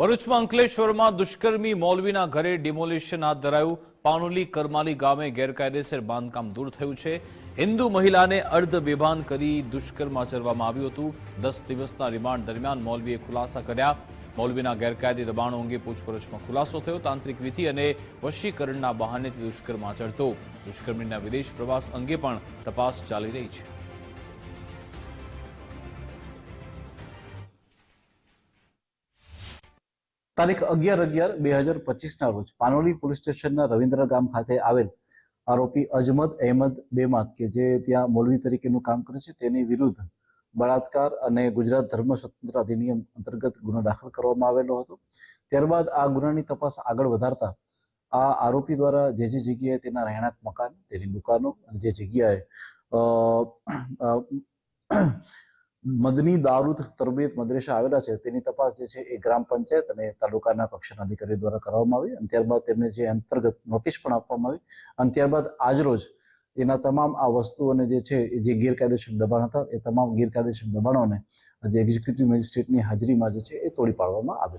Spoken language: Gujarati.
ભરૂચમાં અંકલેશ્વરમાં દુષ્કર્મી મૌલવીના ઘરે ડિમોલિશન હાથ ધરાયું. પાનોલી કરમાલી ગામે ગેરકાયદેસર બાંધકામ દૂર થયું છે. હિન્દુ મહિલાને અર્ધ બેભાન કરી દુષ્કર્મ આચરવામાં આવ્યું હતું. દસ દિવસના રિમાન્ડ દરમિયાન મૌલવીએ ખુલાસા કર્યા. મૌલવીના ગેરકાયદે દબાણો અંગે પૂછપરછમાં ખુલાસો થયો. તાંત્રિક વિધિ અને વશીકરણના બહાનેથી દુષ્કર્મ આચરતો. દુષ્કર્મીના વિદેશ પ્રવાસ અંગે પણ તપાસ ચાલી રહી છે. તારીખ અગિયાર અગિયાર બે હજાર પચીસના રોજ પાનોલી પોલીસ સ્ટેશનના રવિન્દ્ર ગામ ખાતે આવેલ આરોપી અજમત અહેમદ બેમાત કે જે ત્યાં મોલવી તરીકેનું કામ કરે છે, તેની વિરુદ્ધ બળાત્કાર અને ગુજરાત ધર્મ સ્વતંત્ર અધિનિયમ અંતર્ગત ગુનો દાખલ કરવામાં આવેલો હતો. ત્યારબાદ આ ગુનાની તપાસ આગળ વધારતા આ આરોપી દ્વારા જે જે જગ્યાએ તેના રહેણાંક મકાન, તેની દુકાનો અને જે જગ્યાએ મદની દારૂદ તરબીયત મદ્રેસા આવેલા છે. તેની તપાસ જે છે એ ગ્રામ પંચાયત અને તાલુકાના કક્ષાના અધિકારી દ્વારા કરવામાં આવી અને ત્યારબાદ તેમને જે અંતર્ગત નોટિસ પણ આપવામાં આવી અને ત્યારબાદ આજરોજ એના તમામ આ વસ્તુઓને જે છે એ જે ગેરકાયદેસર દબાણ હતા, એ તમામ ગેરકાયદેસર દબાણોને જે એક્ઝિક્યુટિવ મેજિસ્ટ્રેટની હાજરીમાં જે છે એ તોડી પાડવામાં આવેલા